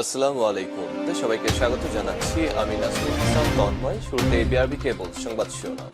আসসালামু আলাইকুম। সবাইকে স্বাগত জানাচ্ছি। আমি হাসান তন্ময়। শুরুতে বিআরবি কেবল সংবাদ শিরোনাম।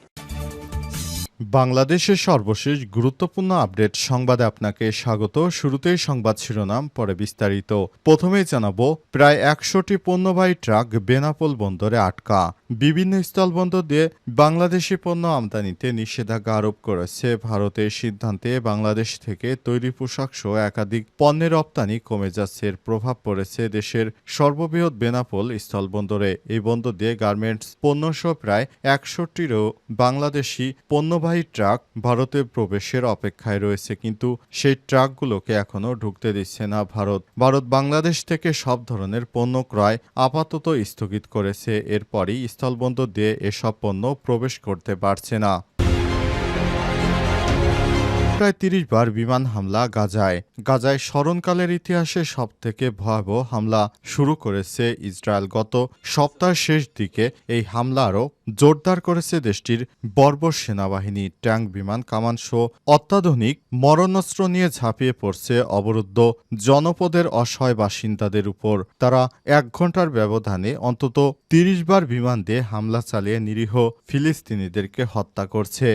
বাংলাদেশের সর্বশেষ গুরুত্বপূর্ণ আপডেট সংবাদে আপনাকে স্বাগত। শুরুতেই সংবাদ শিরোনাম, পরে বিস্তারিত। প্রথমেই জানাব, প্রায় একশোটি পণ্যবাহী ট্রাক বেনাপোল বন্দরে আটকা। বিভিন্ন স্থলবন্দর দিয়ে বাংলাদেশি পণ্য আমদানিতে নিষেধাজ্ঞা আরোপ করেছে ভারতের সিদ্ধান্তে। বাংলাদেশ থেকে তৈরি পোশাক সহ একাধিক পণ্যের রপ্তানি কমে যাচ্ছে প্রভাব পড়েছে দেশের সর্ববৃহৎ বেনাপোল স্থলবন্দরে। এই বন্দর দিয়ে গার্মেন্টস পণ্য পণ্যসহ প্রায় একষট্টিরও বাংলাদেশি পণ্যবাহী ট্রাক ভারতে প্রবেশের অপেক্ষায় রয়েছে, কিন্তু সেই ট্রাকগুলোকে এখনও ঢুকতে দিচ্ছে না ভারত। ভারত বাংলাদেশ থেকে সব ধরনের পণ্য ক্রয় আপাতত স্থগিত করেছে, এরপরই স্থলবন্দর দিয়ে এসব পণ্য প্রবেশ করতে পারছে না। প্রায় তিরিশ বার বিমান হামলা গাজায়। গাজায় স্মরণকালের ইতিহাসে সবথেকে ভয়াবহ হামলা শুরু করেছে ইসরায়েল। গত সপ্তাহের শেষ দিকে এই হামলা আরও জোরদার করেছে দেশটির বর্বর সেনাবাহিনী। ট্যাঙ্ক বিমান, কামান সহ অত্যাধুনিক মরণাস্ত্র নিয়ে ঝাঁপিয়ে পড়ছে অবরুদ্ধ জনপদের অসহায় বাসিন্দাদের উপর। তারা এক ঘণ্টার ব্যবধানে অন্তত তিরিশ বার বিমান দিয়ে হামলা চালিয়ে নিরীহ ফিলিস্তিনিদেরকে হত্যা করছে।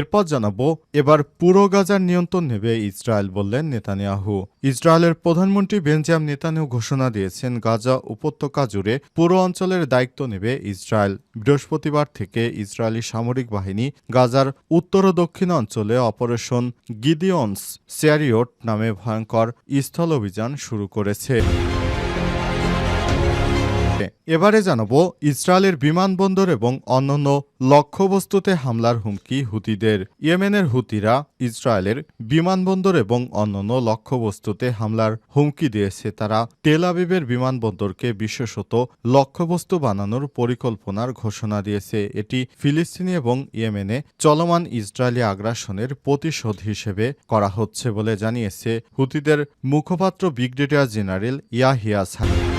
এরপর জানাব, এবার পুরো গাজার নিয়ন্ত্রণ নেবে ইসরায়েল বললেন নেতানিয়াহু। ইসরায়েলের প্রধানমন্ত্রী বেঞ্জাম নেতানিয়াহু ঘোষণা দিয়েছেন, গাজা উপত্যকা জুড়ে পুরো অঞ্চলের দায়িত্ব নেবে ইসরায়েল। বৃহস্পতিবার থেকে ইসরায়েলি সামরিক বাহিনী গাজার উত্তর ও দক্ষিণ অঞ্চলে অপারেশন গিদিয়ন্স স্যারিয়ট নামে ভয়ঙ্কর স্থল অভিযান শুরু করেছে। এবারে জানাব, ইসরায়েলের বিমানবন্দর এবং অন্যান্য লক্ষ্যবস্তুতে হামলার হুমকি হুতিদের। ইয়েমেনের হুতিরা ইসরায়েলের বিমানবন্দর এবং অন্যান্য লক্ষ্যবস্তুতে হামলার হুমকি দিয়েছে। তারা তেল আবিবের বিমানবন্দরকে বিশেষত লক্ষ্যবস্তু বানানোর পরিকল্পনার ঘোষণা দিয়েছে। এটি ফিলিস্তিনি এবং ইয়েমেনে চলমান ইসরায়েলি আগ্রাসনের প্রতিশোধ হিসেবে করা হচ্ছে বলে জানিয়েছে হুতিদের মুখপাত্র ব্রিগেডিয়ার জেনারেল ইয়াহিয়া সাকি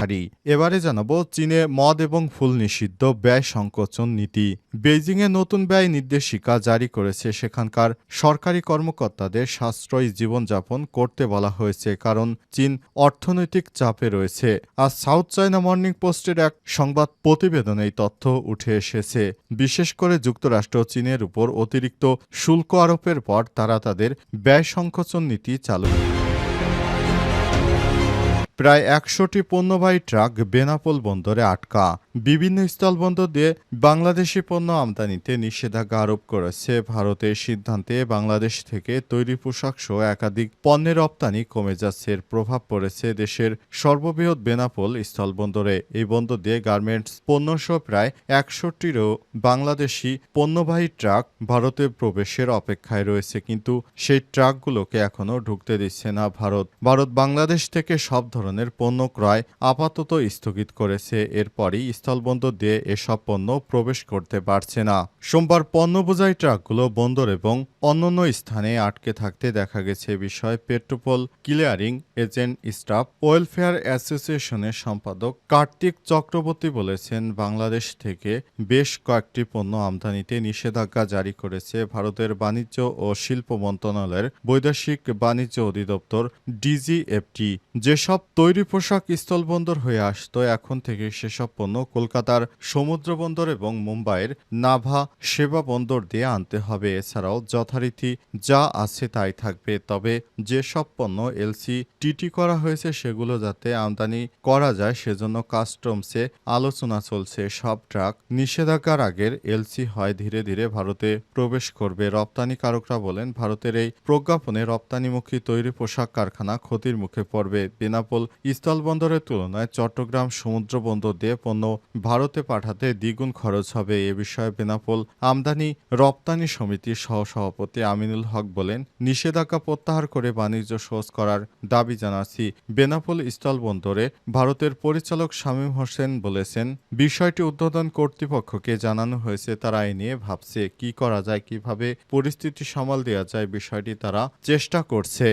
হারি এবারে জানাব, চীনে মদ এবং ফুল নিষিদ্ধ ব্যয় সংকোচন নীতি। বেইজিংয়ে নতুন ব্যয় নির্দেশিকা জারি করেছে সেখানকার সরকারি কর্মকর্তাদের সাশ্রয়ী জীবনযাপন করতে বলা হয়েছে, কারণ চীন অর্থনৈতিক চাপে রয়েছে। আর সাউথ চায়না মর্নিং পোস্টের এক সংবাদ প্রতিবেদনে এই তথ্য উঠে এসেছে। বিশেষ করে যুক্তরাষ্ট্র চীনের উপর অতিরিক্ত শুল্ক আরোপের পর তারা তাদের ব্যয় সংকোচন নীতি চালু প্রায় একশোটি পণ্যবাহী ট্রাক বেনাপোল বন্দরে আটকা। বিভিন্ন স্থলবন্দর দিয়ে বাংলাদেশি পণ্য আমদানিতে নিষেধাজ্ঞা আরোপ করেছে। ভারতের সিদ্ধান্তে বাংলাদেশ থেকে তৈরি পোশাক সহ একাধিক পণ্যের রপ্তানি কমে যাচ্ছে। এর প্রভাব পড়েছে দেশের সর্ববৃহৎ বেনাপোল স্থলবন্দরে। এই বন্দর দিয়ে গার্মেন্টস পণ্যসহ প্রায় একষট্টিরও বাংলাদেশি পণ্যবাহী ট্রাক ভারতে প্রবেশের অপেক্ষায় রয়েছে, কিন্তু সেই ট্রাকগুলোকে এখনও ঢুকতে দিচ্ছে না ভারত। ভারত বাংলাদেশ থেকে সব ধরনের পণ্য ক্রয় আপাতত স্থগিত করেছে। এরপরই স্থলবন্দর দিয়ে এসব পণ্য প্রবেশ করতে পারছে না। সোমবার পণ্য বোঝাই ট্রাকগুলো বন্দর এবং অন্যান্য স্থানে আটকে থাকতে দেখা গেছে বিষয় Petrapole clearing agent staff welfare অ্যাসোসিয়েশনের সম্পাদক কার্তিক চক্রবর্তী বলেছেন, বাংলাদেশ থেকে বেশ কয়েকটি পণ্য আমদানিতে নিষেধাজ্ঞা জারি করেছে ভারতের বাণিজ্য ও শিল্প মন্ত্রণালয়ের বৈদেশিক বাণিজ্য অধিদপ্তর ডিজিএফটি। যেসব তৈরি পোশাক স্থলবন্দর হয়ে আসতো, এখন থেকে সেসব পণ্য কলকাতার সমুদ্র বন্দর এবং মুম্বাইয়ের নাভা সেবা বন্দর দিয়ে আনতে হবে। এছাড়াও যথারীতি যা আছে তাই থাকবে। তবে যেসব পণ্য এলসি টিটি করা হয়েছে সেগুলো যাতে আমদানি করা যায়, সেজন্য কাস্টমসে আলোচনা চলছে। সব ট্রাক নিষেধাজ্ঞার আগের এলসি হয়, ধীরে ধীরে ভারতে প্রবেশ করবে। রপ্তানিকারকরা বলেন, ভারতের এই প্রজ্ঞাপনে রপ্তানিমুখী তৈরি পোশাক কারখানা ক্ষতির মুখে পড়বে। বেনাপোল স্থলবন্দরের তুলনায় চট্টগ্রাম সমুদ্র বন্দর দিয়ে পণ্য ভারতে পাঠাতে দ্বিগুণ খরচ হবে এ বিষয়ে বেনাপোল আমদানি রপ্তানি সমিতির সহসভাপতি আমিনুল হক বলেন, নিষেধাজ্ঞা প্রত্যাহার করে বাণিজ্য সহজ করার দাবি জানাচ্ছি বেনাপোল স্থলবন্দরে ভারতের পরিচালক শামীম হোসেন বলেছেন, বিষয়টি উদ্বোধন কর্তৃপক্ষকে জানানো হয়েছে, তারা এ নিয়ে ভাবছে কি করা যায়, কীভাবে পরিস্থিতি সামাল দেওয়া যায় বিষয়টি তারা চেষ্টা করছে।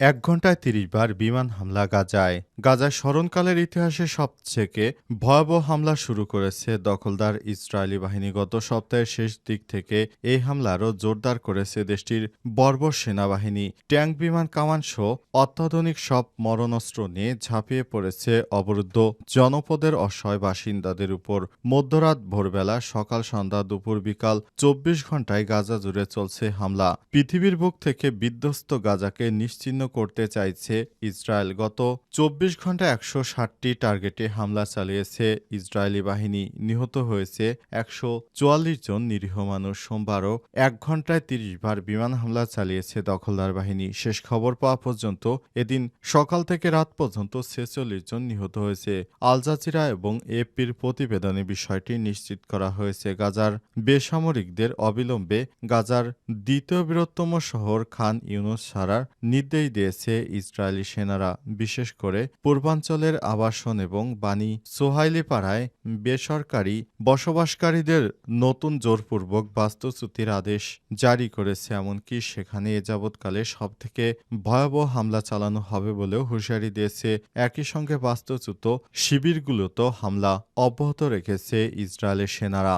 এক ঘন্টায় তিরিশ বার বিমান হামলা গাজায়। গাজায় স্মরণকালের ইতিহাসে সবথেকে ভয়াবহ হামলা শুরু করেছে দখলদার ইসরায়েলি বাহিনী। গত সপ্তাহের শেষ দিক থেকে এই হামলা আরও জোরদার করেছে দেশটির বর্বর সেনাবাহিনী। ট্যাঙ্ক বিমান কামান সহ অত্যাধুনিক সব মরণাস্ত্র নিয়ে ঝাঁপিয়ে পড়েছে অবরুদ্ধ জনপদের অসহায় বাসিন্দাদের উপর। মধ্যরাত ভোরবেলা সকাল সন্ধ্যা দুপুর বিকাল চব্বিশ ঘন্টায় গাজা জুড়ে চলছে হামলা। পৃথিবীর বুক থেকে বিধ্বস্ত গাজাকে নিশ্চিহ্ন করতে চাইছে ইসরায়েল। গত চব্বিশ ঘণ্টা একশো ষাটটি টার্গেটে হামলা চালিয়েছে ইসরায়েলি বাহিনী। নিহত হয়েছে একশো চুয়াল্লিশ জন নিরীহ মানুষ। সোমবারও এক ঘন্টায় তিরিশ বার বিমান হামলা চালিয়েছে দখলদার বাহিনী। শেষ খবর পাওয়া পর্যন্ত এদিন সকাল থেকে রাত পর্যন্ত ছেচল্লিশ জন নিহত হয়েছে। আল জাজিরা এবং এপির প্রতিবেদনে বিষয়টি নিশ্চিত করা হয়েছে। গাজার বেসামরিকদের অবিলম্বে গাজার দ্বিতীয় বৃহত্তম শহর খান ইউনুস ছাড়ার নির্দেশ দিয়েছে ইসরায়েলি সেনারা, বিশেষ করে পূর্বাঞ্চলের আবাসন এবং বাণী। সোহাইলি পাড়ায় বেসরকারি বসবাসকারীদের নতুন জোরপূর্বক বাস্তুচ্যুতির আদেশ জারি করেছে, এমনকি সেখানে এ যাবৎকালে সবথেকে ভয়াবহ হামলা চালানো হবে বলেও হুঁশিয়ারি দিয়েছে। একই সঙ্গে বাস্তুচ্যুত শিবিরগুলোতেও হামলা অব্যাহত রেখেছে ইসরায়েলের সেনারা।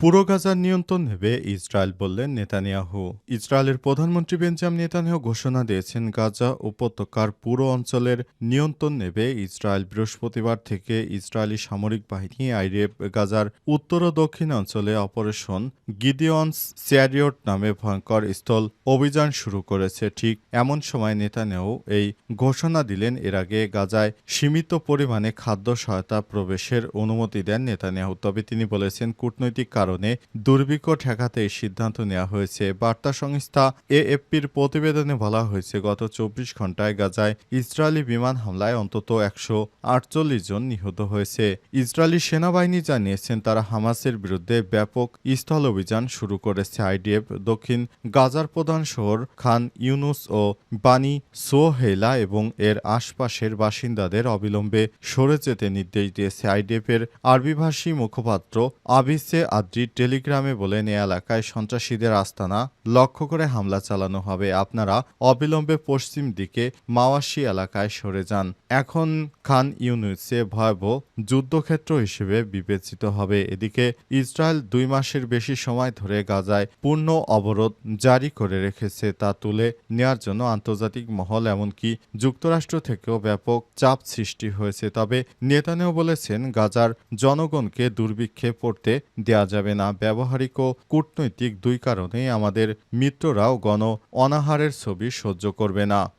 পুরো গাজার নিয়ন্ত্রণ নেবে ইসরায়েল বললেন নেতানিয়াহু। ইসরায়েলের প্রধানমন্ত্রী বেঞ্জাম নেতানিয়াহু ঘোষণা দিয়েছেন, গাজা উপত্যকার পুরো অঞ্চলের নিয়ন্ত্রণ নেবে ইসরায়েল বৃহস্পতিবার থেকে ইসরায়েলি সামরিক বাহিনী আইরেব গাজার উত্তর ও দক্ষিণ অঞ্চলে অপারেশন গিদিয়ন্স স্যারিয়ট নামে ভয়ঙ্কর স্থল অভিযান শুরু করেছে। ঠিক এমন সময় নেতানিয়াহু এই ঘোষণা দিলেন, এর আগে গাজায় সীমিত পরিমাণে খাদ্য সহায়তা প্রবেশের অনুমতি দেন নেতানিয়াহু। তবে তিনি বলেছেন, কূটনৈতিক কারণে দুর্ভিক্ষ ঠেকাতে এই সিদ্ধান্ত নেওয়া হয়েছে। বার্তা সংস্থা এএফপির প্রতিবেদনে বলা হয়েছে, গত চব্বিশ ঘন্টায় গাজায় ইসরায়েলি বিমান হামলায় অন্তত একশো আটচল্লিশ জন নিহত হয়েছে। ইসরায়েলি সেনাবাহিনী জানিয়েছেন, তারা হামাসের বিরুদ্ধে ব্যাপক স্থল অভিযান শুরু করেছে। আইডিএফ দক্ষিণ গাজার প্রধান শহর খান ইউনুস ও বানি সোহেলা এবং এর আশপাশের বাসিন্দাদের অবিলম্বে সরে যেতে নির্দেশ দিয়েছে। আইডিএফের আরবিভাষী মুখপাত্র আবিসে আদ্রি টেলিগ্রামে বলেন, এ এলাকায় সন্ত্রাসীদের আস্তানা, লক্ষ্য করে হামলা চালানো হবে। আপনারা অবিলম্বে পশ্চিম দিকে মাওয়াশি এলাকায় সরে যান। এখন খান ইউনুসে ভয়াবহ যুদ্ধক্ষেত্র হিসেবে বিবেচিত হবে। এদিকে ইসরায়েল দুই মাসের বেশি সময় ধরে গাজায় পূর্ণ অবরোধ জারি করে রেখেছে। তা তুলে নেওয়ার জন্য আন্তর্জাতিক মহল, এমনকি যুক্তরাষ্ট্র থেকেও ব্যাপক চাপ সৃষ্টি হয়েছে। তবে নেতানেও বলেছেন, গাজার জনগণকে দুর্ভিক্ষে পড়তে দেয়া যাবে না। ব্যবহারিক ও কূটনৈতিক দুই কারণেই আমাদের মিত্ররাও গণ অনাহারের ছবি সহ্য করবে না।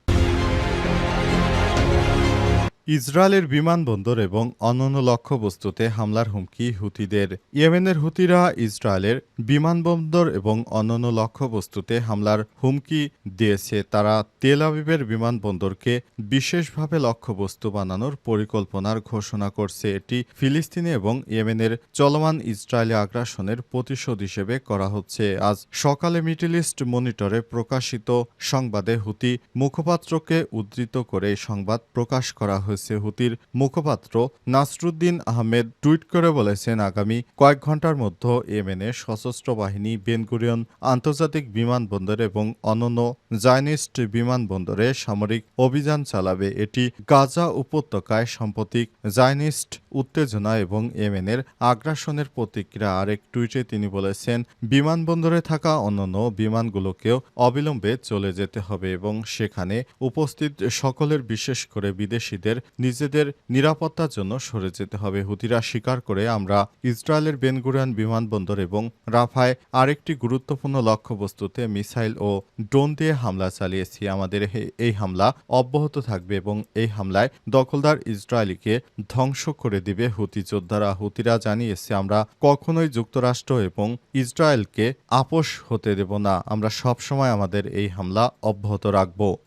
ইসরায়েলের বিমানবন্দর এবং অন্যান্য লক্ষ্যবস্তুতে হামলার হুমকি হুতিদের। ইয়েমেনের হুতিরা ইসরায়েলের বিমানবন্দর এবং অন্যান্য লক্ষ্যবস্তুতে হামলার হুমকি দিয়েছে। তারা তেল আবিবের বিমানবন্দরকে বিশেষভাবে লক্ষ্যবস্তু বানানোর পরিকল্পনার ঘোষণা করছে। এটি ফিলিস্তিনি এবং ইয়েমেনের চলমান ইসরায়েলি আগ্রাসনের প্রতিশোধ হিসেবে করা হচ্ছে। আজ সকালে মিডল ইস্ট মনিটরে প্রকাশিত সংবাদে হুতি মুখপাত্রকে উদ্ধৃত করে সংবাদ প্রকাশ করা হয়েছে। হুতির মুখপাত্র নাসরুদ্দিন আহমেদ টুইট করে বলেছেন, আগামী কয়েক ঘণ্টার মধ্যে ইয়েমেনের সশস্ত্র বাহিনী বেনগুরিয়ন আন্তর্জাতিক বিমানবন্দর এবং অন্যান্য জায়নিস্ট বিমানবন্দরে সামরিক অভিযান চালাবে। এটি গাজা উপত্যকায় সাম্প্রতিক জায়নিস্ট উত্তেজনা এবং ইয়েমেনের আগ্রাসনের প্রতিক্রিয়া। আরেক টুইটে তিনি বলেছেন, বিমানবন্দরে থাকা অন্যান্য বিমানগুলোকেও অবিলম্বে চলে যেতে হবে এবং সেখানে উপস্থিত সকলের, বিশেষ করে বিদেশিদের নিজেদের নিরাপত্তার জন্য সরে যেতে হবে। হুতিরা স্বীকার করে আমরা ইসরায়েলের বেনগুরিয়ান বিমানবন্দর এবং রাফায় আরেকটি গুরুত্বপূর্ণ লক্ষ্যবস্তুতে মিসাইল ও ড্রোন দিয়ে হামলা চালিয়েছি। আমাদের এই হামলা অব্যাহত থাকবে এবং এই হামলায় দখলদার ইসরায়েলিকে ধ্বংস করে দিবে হুতি যোদ্ধারা। হুতিরা জানিয়েছে, আমরা কখনোই যুক্তরাষ্ট্র এবং ইসরায়েলকে আপোষ হতে দেব না। আমরা সবসময় আমাদের এই হামলা অব্যাহত রাখব।